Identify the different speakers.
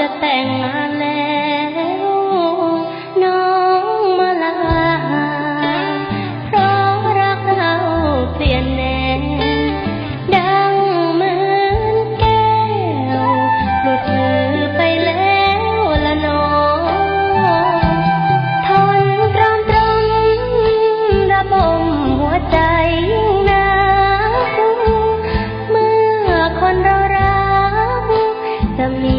Speaker 1: จะแต่งงานแล้ว น้องมาลา เพราะรักเราเปลี่ยนแนวดังเหมือนแก้วหลุดมือไปแล้วละน้องทนตรอมตรมระบมหัวใจนะเมื่อคนเรารักจะมี